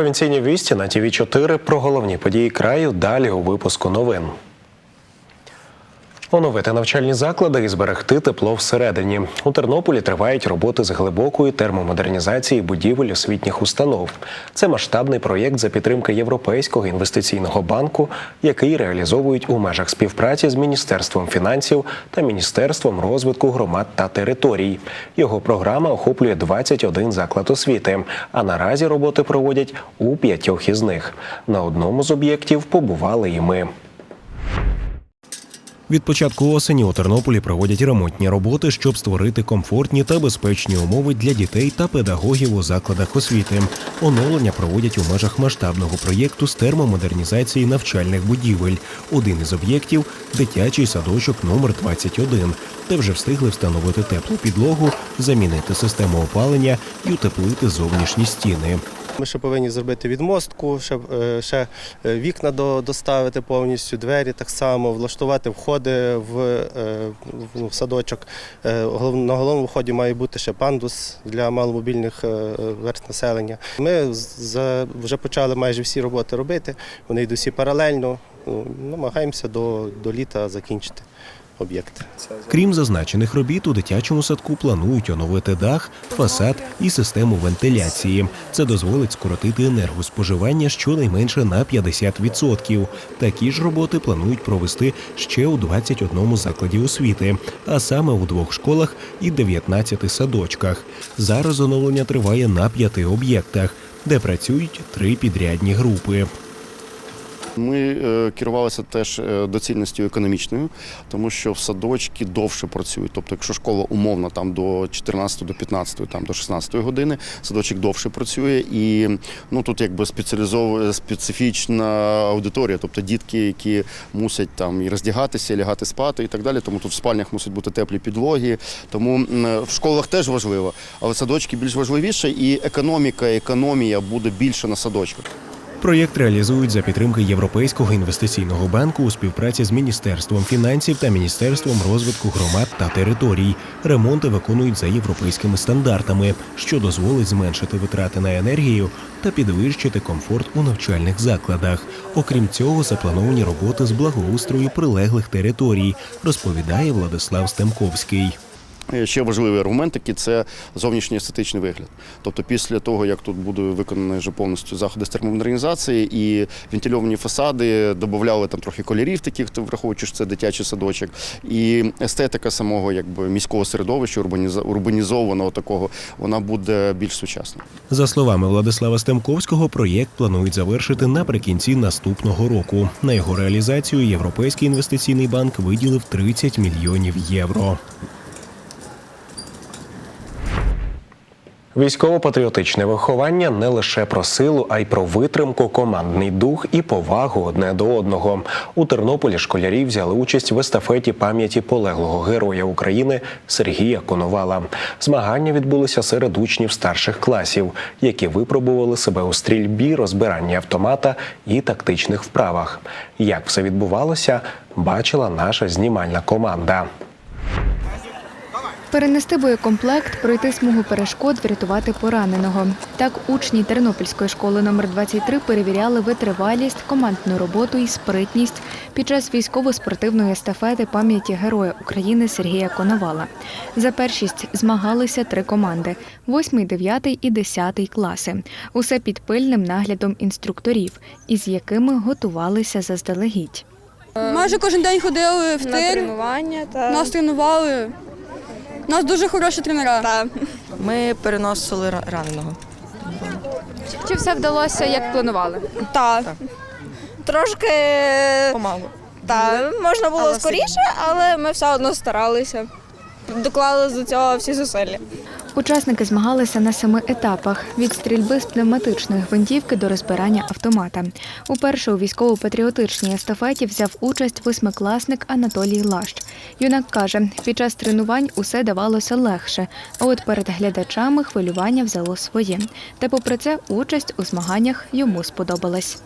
Провінційні вісті на ТВ 4 про головні події краю. Далі у випуску новин. Оновити навчальні заклади і зберегти тепло всередині. У Тернополі тривають роботи з глибокої термомодернізації будівель освітніх установ. Це масштабний проєкт за підтримки Європейського інвестиційного банку, який реалізовують у межах співпраці з Міністерством фінансів та Міністерством розвитку громад та територій. Його програма охоплює 21 заклад освіти, а наразі роботи проводять у п'ятьох із них. На одному з об'єктів побували і ми. Від початку осені у Тернополі проводять ремонтні роботи, щоб створити комфортні та безпечні умови для дітей та педагогів у закладах освіти. Оновлення проводять у межах масштабного проєкту з термомодернізації навчальних будівель. Один із об'єктів дитячий садочок номер 21, де вже встигли встановити теплу підлогу, замінити систему опалення і утеплити зовнішні стіни. Ми ще повинні зробити відмостку, ще, е, ще е, вікна до- доставити повністю, двері так само, влаштувати входи в, е, в- садочок. На головному вході має бути ще пандус для маломобільних верст населення. Ми вже почали майже всі роботи робити, вони йдуть всі паралельно. Ну, Намагаємося до, до літа закінчити об'єкти. Крім зазначених робіт, у дитячому садку планують оновити дах, фасад і систему вентиляції. Це дозволить скоротити енергоспоживання щонайменше на 50%. Такі ж роботи планують провести ще у 21 закладі освіти, а саме у двох школах і 19 садочках. Зараз оновлення триває на п'яти об'єктах, де працюють три підрядні групи. Ми е, керувалися теж е, доцільністю економічною, тому що в садочки довше працюють. Тобто, якщо школа умовно там до 14, до 15, там до 16 години, садочок довше працює, і ну тут якби спеціалізована специфічна аудиторія, тобто дітки, які мусять там і роздягатися, і лягати спати і так далі. Тому тут в спальнях мусять бути теплі підлоги. Тому в школах теж важливо, але садочки більш важливіше, і економіка, економія буде більше на садочках. Проєкт реалізують за підтримки Європейського інвестиційного банку у співпраці з Міністерством фінансів та Міністерством розвитку громад та територій. Ремонти виконують за європейськими стандартами, що дозволить зменшити витрати на енергію та підвищити комфорт у навчальних закладах. Окрім цього, заплановані роботи з благоустрою прилеглих територій, розповідає Владислав Стемковський. Е, Ще важливий аргумент такий це зовнішній естетичний вигляд. Тобто, після того, як тут буде виконані вже повністю заходи з термомодернізації і вентильовані фасади, додавали там трохи кольорів, таких то враховуючи, що це дитячий садочок, і естетика самого якби міського середовища, урбанізованого такого, вона буде більш сучасною. За словами Владислава Стемковського, проєкт планують завершити наприкінці наступного року. На його реалізацію Європейський інвестиційний банк виділив 30 мільйонів євро. Військово-патріотичне виховання не лише про силу, а й про витримку, командний дух і повагу одне до одного. У Тернополі школярі взяли участь в естафеті пам'яті полеглого героя України Сергія Коновала. Змагання відбулися серед учнів старших класів, які випробували себе у стрільбі, розбиранні автомата і тактичних вправах. Як все відбувалося, бачила наша знімальна команда. Перенести боєкомплект, пройти смугу перешкод, врятувати пораненого. Так учні Тернопільської школи номер 23 перевіряли витривалість, командну роботу і спритність під час військово-спортивної естафети пам'яті Героя України Сергія Коновала. За першість змагалися три команди: 8, 9 і 10 класи. Усе під пильним наглядом інструкторів, із якими готувалися заздалегідь. Майже кожен день ходили в на тир, тренування та нас тренували. У нас дуже хороші тренера. Так. Ми переносили ра- раненого. Чи все вдалося, як планували? Так. трошки Помалу. та можна було Але скоріше, але ми все одно старалися. Доклали до цього всі зусилля. Учасники змагалися на семи етапах від стрільби з пневматичної гвинтівки до розбирання автомата. Уперше у військово-патріотичній естафеті взяв участь восьмикласник Анатолій Лащ. Юнак каже, під час тренувань усе давалося легше, а от перед глядачами хвилювання взяло своє. Та попри це участь у змаганнях йому сподобалась.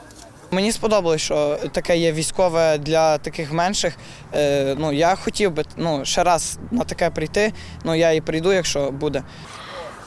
Мені сподобалось, що таке є військове для таких менших. Е, ну, я хотів би ну, ще раз на таке прийти. Ну, я і прийду, якщо буде.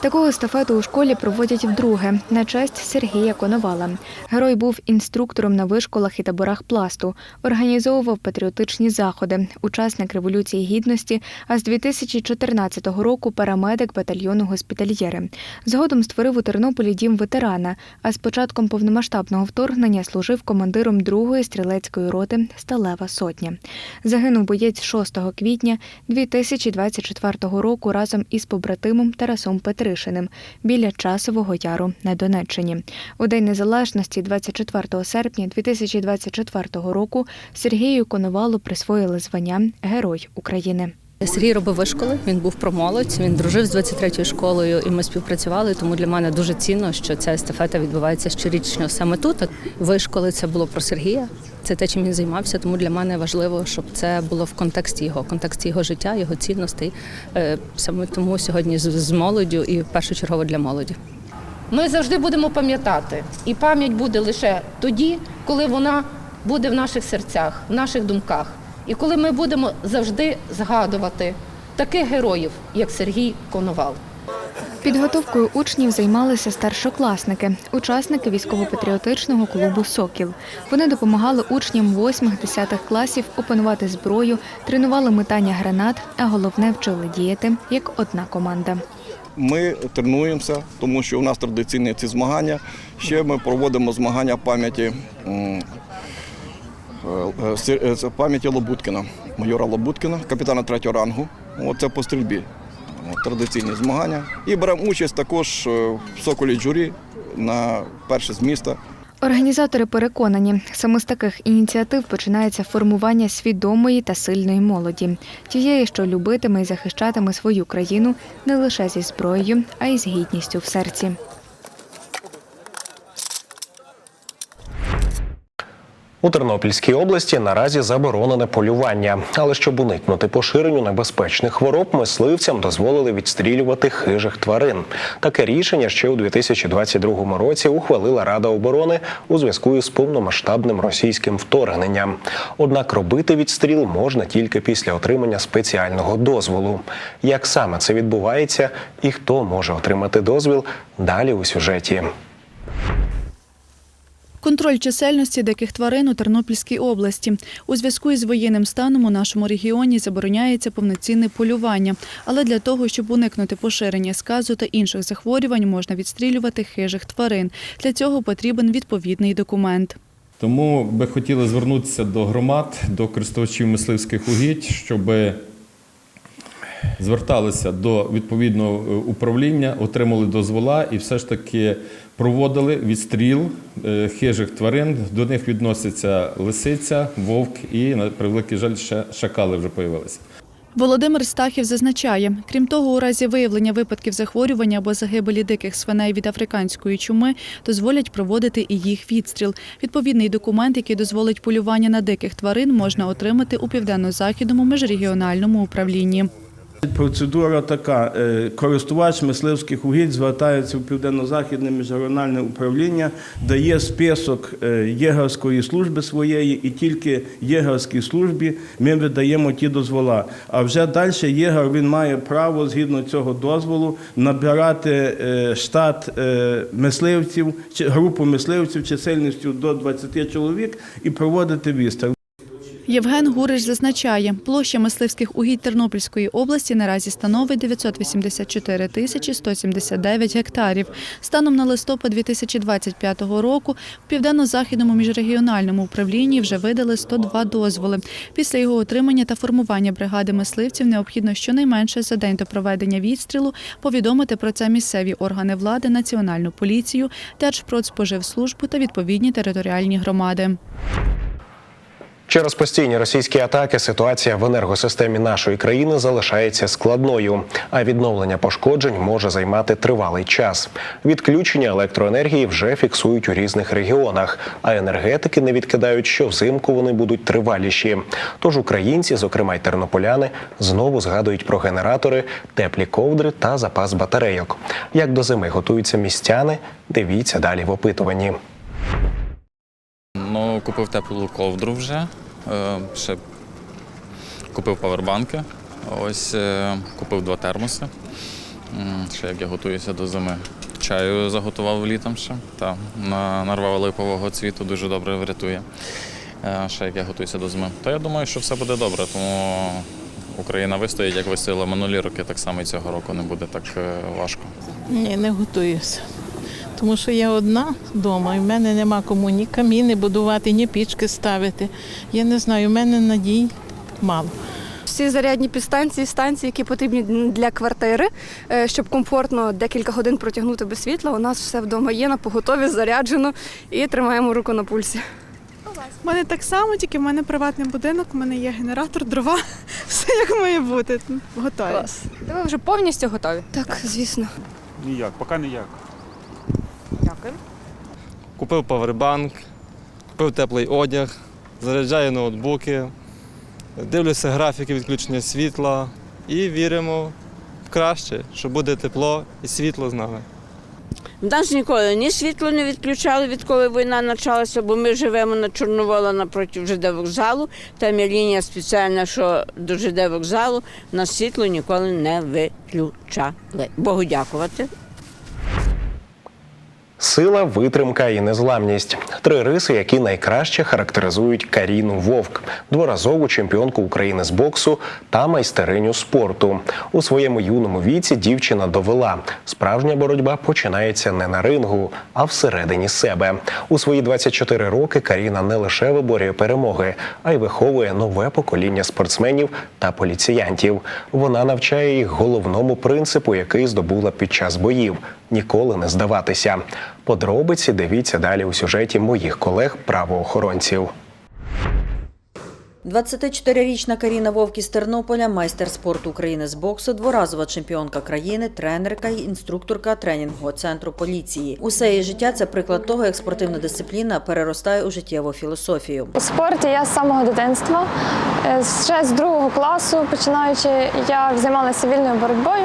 Таку естафету у школі проводять вдруге на честь Сергія Коновала. Герой був інструктором на вишколах і таборах пласту, організовував патріотичні заходи, учасник революції гідності. А з 2014 року парамедик батальйону госпітальєри. Згодом створив у Тернополі дім ветерана. А з початком повномасштабного вторгнення служив командиром другої стрілецької роти Сталева Сотня. Загинув боєць 6 квітня 2024 року разом із побратимом Тарасом Петришиним біля часового яру на Донеччині. У День Незалежності, 24 серпня 2024 року, Сергію Коновалу присвоїли звання Герой України. Сергій робив вишколи, він був промолодь, він дружив з 23-ю школою, і ми співпрацювали. Тому для мене дуже цінно, що ця естафета відбувається щорічно саме тут. Вишколи це було про Сергія. Це те, чим він займався. Тому для мене важливо, щоб це було в контексті його, контексті його життя, його цінностей. Е, Саме тому сьогодні з- молоддю і першочергово для молоді. Ми завжди будемо пам'ятати, і пам'ять буде лише тоді, коли вона буде в наших серцях, в наших думках, і коли ми будемо завжди згадувати таких героїв, як Сергій Коновал. Підготовкою учнів займалися старшокласники, учасники військово-патріотичного клубу Сокіл. Вони допомагали учням 8-10 класів опанувати зброю, тренували метання гранат, а головне вчили діяти як одна команда. Ми тренуємося, тому що у нас традиційні ці змагання. Ще ми проводимо змагання пам'яті е, е, пам'яті Лобуткіна, майора Лобуткіна, капітана третього рангу. Це по стрільбі. Традиційні змагання. І беремо участь також е, в соколі джурі на перше з міста. Організатори переконані, саме з таких ініціатив починається формування свідомої та сильної молоді, тієї, що любитиме і захищатиме свою країну не лише зі зброєю, а й з гідністю в серці. У Тернопільській області наразі заборонене полювання, але щоб уникнути поширенню небезпечних хвороб, мисливцям дозволили відстрілювати хижих тварин. Таке рішення ще у 2022 році ухвалила Рада оборони у зв'язку із повномасштабним російським вторгненням. Однак робити відстріл можна тільки після отримання спеціального дозволу. Як саме це відбувається і хто може отримати дозвіл далі у сюжеті. Контроль чисельності диких тварин у Тернопільській області. У зв'язку із воєнним станом у нашому регіоні забороняється повноцінне полювання. Але для того, щоб уникнути поширення сказу та інших захворювань, можна відстрілювати хижих тварин. Для цього потрібен відповідний документ. Тому би хотіли звернутися до громад, до користувачів мисливських угідь, щоб зверталися до відповідного е, управління, отримали дозвола і все ж таки проводили відстріл е, хижих тварин. До них відноситься лисиця, вовк і, на превеликий жаль, ще шакали вже появилися. Володимир Стахів зазначає, крім того, у разі виявлення випадків захворювання або загибелі диких свиней від африканської чуми дозволять проводити і їх відстріл. Відповідний документ, який дозволить полювання на диких тварин, можна отримати у південно-західному міжрегіональному управлінні. Процедура така: е, користувач мисливських угідь звертається в південно-західне міжрегіональне управління, дає список е, єгерської служби своєї, і тільки єгерській службі ми видаємо ті дозвола. А вже далі єгер він має право згідно цього дозволу набирати е, штат мисливців чи групу мисливців чисельністю до 20 чоловік і проводити відстріл. Євген Гуриш зазначає, площа мисливських угідь Тернопільської області наразі становить 984 тисячі 179 гектарів. Станом на листопад 2025 року в південно-західному міжрегіональному управлінні вже видали 102 дозволи. Після його отримання та формування бригади мисливців необхідно щонайменше за день до проведення відстрілу повідомити про це місцеві органи влади, національну поліцію, Держпродспоживслужбу та відповідні територіальні громади. Через постійні російські атаки ситуація в енергосистемі нашої країни залишається складною, а відновлення пошкоджень може займати тривалий час. Відключення електроенергії вже фіксують у різних регіонах, а енергетики не відкидають, що взимку вони будуть триваліші. Тож українці, зокрема й тернополяни, знову згадують про генератори, теплі ковдри та запас батарейок. Як до зими готуються містяни, дивіться далі в опитуванні. Купив теплу ковдру вже. е, Ще купив павербанки. Ось е, купив два термоси. Ще як я готуюся до зими. Чаю заготував літом ще. Та, на- нарвав липового цвіту, дуже добре врятує. Е, Ще як я готуюся до зими. Та я думаю, що все буде добре, тому Україна вистоїть, як вистояла минулі роки, так само і цього року не буде так важко. Ні, не готуюся. Тому що я одна вдома, і в мене нема кому ні каміни будувати, ні пічки ставити. Я не знаю, в мене надій мало. Всі зарядні підстанції, станції, які потрібні для квартири, е, щоб комфортно декілька годин протягнути без світла. У нас все вдома є на поготові, заряджено і тримаємо руку на пульсі. У мене так само, тільки в мене приватний будинок, у мене є генератор, дрова, все як має бути. Готові. Клас. Ви вже повністю готові? Так, звісно. Ніяк, поки ніяк. Дякую. Купив павербанк, купив теплий одяг, заряджаю ноутбуки, дивлюся графіки відключення світла і віримо в краще, що буде тепло і світло з нами. Нас ніколи ні світло не відключали, відколи війна почалася, бо ми живемо на Чорновола напроти ЖД вокзалу. Там є лінія спеціальна, що до ЖД вокзалу. Нас світло ніколи не виключали. Богу дякувати. Сила, витримка і незламність три риси, які найкраще характеризують Каріну Вовк, дворазову чемпіонку України з боксу та майстериню спорту. У своєму юному віці дівчина довела, справжня боротьба починається не на рингу, а всередині себе. У свої 24 роки Каріна не лише виборює перемоги, а й виховує нове покоління спортсменів та поліціянтів. Вона навчає їх головному принципу, який здобула під час боїв ніколи не здаватися. Подробиці дивіться далі у сюжеті моїх колег-правоохоронців. 24-річна Каріна Вовк із Тернополя, майстер спорту України з боксу, дворазова чемпіонка країни, тренерка і інструкторка тренінгового центру поліції. Усе її життя це приклад того, як спортивна дисципліна переростає у життєву філософію. У спорті я з самого дитинства. Е, Ще з другого класу, починаючи, я займалася вільною боротьбою.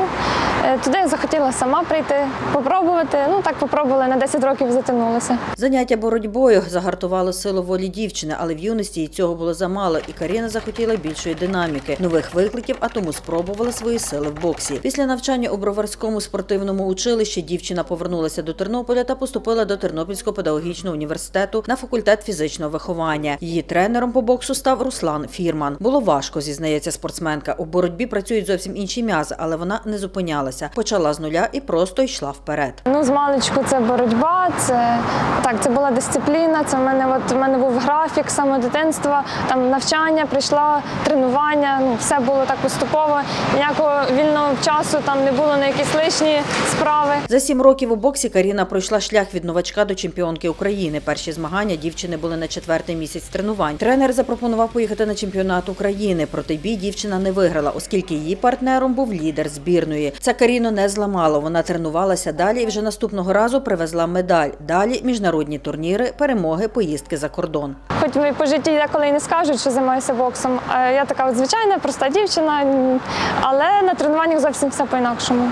Е, Туди я захотіла сама прийти, попробувати. Ну так попробувала на 10 років затягнулася. Заняття боротьбою загартувало силу волі дівчини, але в юності їй цього було замало, і Каріна захотіла більшої динаміки, нових викликів, а тому спробувала свої сили в боксі. Після навчання у Броварському спортивному училищі дівчина повернулася до Тернополя та поступила до Тернопільського педагогічного університету на факультет фізичного виховання. Її тренером по боксу став Руслан Фірман. Було важко, зізнається спортсменка. У боротьбі працюють зовсім інші м'язи, але вона не зупинялася. Почала з нуля і просто йшла вперед. Ну, з маличку це боротьба, це так, це була дисципліна. Це в мене, от в мене був графік самого дитинства, там навчання, прийшла тренування. Ну, все було так поступово. Ніякого вільного часу там не було на якісь лишні справи. За сім років у боксі Каріна пройшла шлях від новачка до чемпіонки України. Перші змагання дівчини були на четвертий місяць тренувань. Тренер запропонував поїхати на чемпіонат України. Проте бій дівчина не виграла, оскільки її партнером був лідер збірної. Це Каріну не зламало. Вона тренувалася далі і вже наступного разу привезла медаль. Далі міжнародні турніри, перемоги, поїздки за кордон. Хоч ми по житті деколи і не скажуть, що займаюся боксом. Я така от звичайна, проста дівчина, але на тренуваннях зовсім все по-інакшому.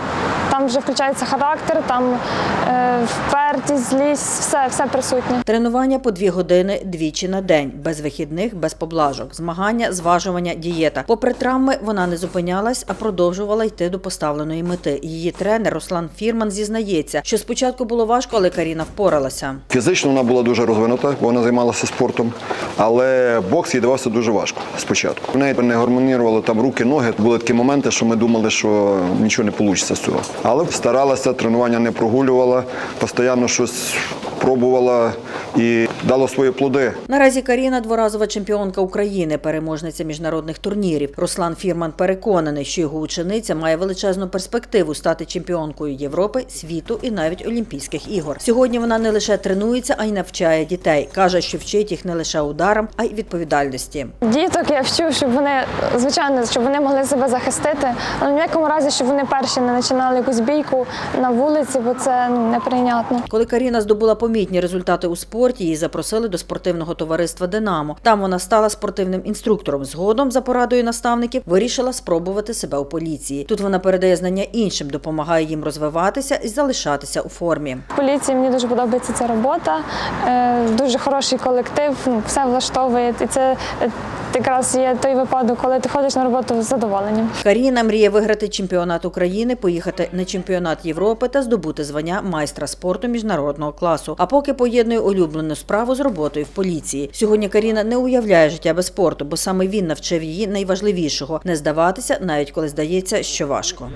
Там вже включається характер, там е, впертість, злість, все, все присутнє. Тренування по дві години двічі на день, без вихідних, без поблажок, змагання, зважування, дієта. Попри травми, вона не зупинялась, а продовжувала йти до поставленої мети. Її тренер Руслан Фірман зізнається, що спочатку було важко, але Каріна впоралася. Фізично вона була дуже розвинута, бо вона займалася спортом, але бокс їй давався дуже важко спочатку. У неї не гармонірували там руки, ноги. Були такі моменти, що ми думали, що нічого не вийде з цього. Але старалася, тренування не прогулювала, постійно щось пробувала і дало свої плоди. Наразі Каріна дворазова чемпіонка України, переможниця міжнародних турнірів. Руслан Фірман переконаний, що його учениця має величезну перспективу стати чемпіонкою Європи, світу і навіть Олімпійських ігор. Сьогодні вона не лише тренується, а й навчає дітей. каже, що вчить їх не лише ударам, а й відповідальності. Діток я вчу, щоб вони, звичайно, щоб вони могли себе захистити, але в ніякому разі, щоб вони перші не починали якусь бійку на вулиці, бо це ну, неприйнятно. Коли Каріна здобула помітні результати у спорті, її запросили до спортивного товариства Динамо. Там вона стала спортивним інструктором. Згодом, за порадою наставників, вирішила спробувати себе у поліції. Тут вона передає знання іншим, допомагає їм розвиватися і залишатися у формі. В поліції мені дуже подобається ця робота, е, дуже хороший колектив, ну, все влаштовує. І це е, якраз є той випадок, коли ти ходиш на роботу з задоволенням. Каріна мріє виграти чемпіонат України, поїхати на чемпіонат Європи та здобути звання майстра спорту міжнародного класу. А поки поєднує улюблену справу з роботою в поліції. Сьогодні Каріна не уявляє життя без спорту, бо саме він навчив її найважливішого не здаватися, навіть коли здається, що важко.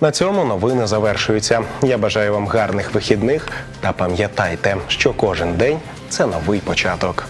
На цьому новини завершуються. Я бажаю вам гарних вихідних та пам'ятайте, що кожен день це новий початок.